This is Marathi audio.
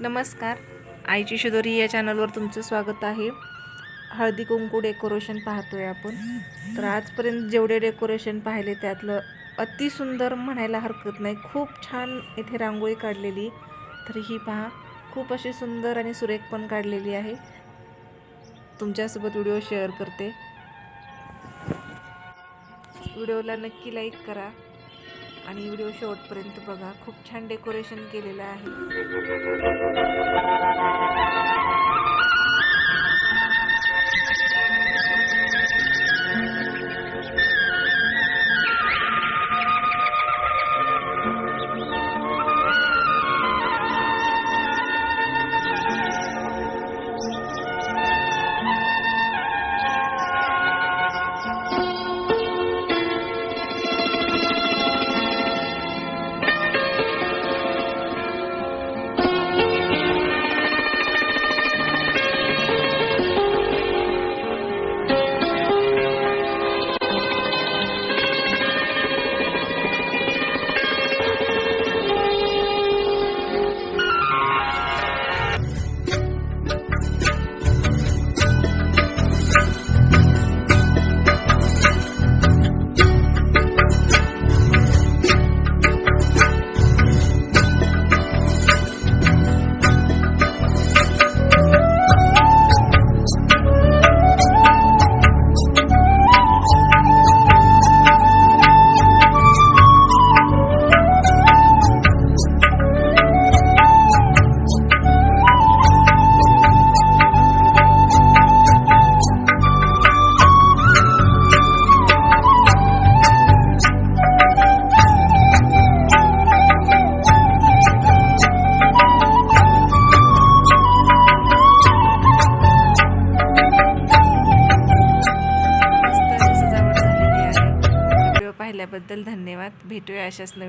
नमस्कार. आईची शिदोरी या चॅनलवर तुमचं स्वागत आहे. हळदी कुंकू डेकोरेशन पाहतोय आपण. तर आजपर्यंत जेवढे डेकोरेशन पाहिले त्यातलं अतिसुंदर म्हणायला हरकत नाही. खूप छान इथे रांगोळी काढलेली. तर ही पहा खूप अशी सुंदर आणि सुरेख पण काढलेली आहे. तुमच्यासोबत व्हिडिओ शेअर करते. व्हिडिओला नक्की लाईक करा. आणि व्हिडिओ शेवटपर्यंत बघा. खूप छान डेकोरेशन केलेलं आहे. पाहिल्याबद्दल धन्यवाद. भेटूया अशाच नवीन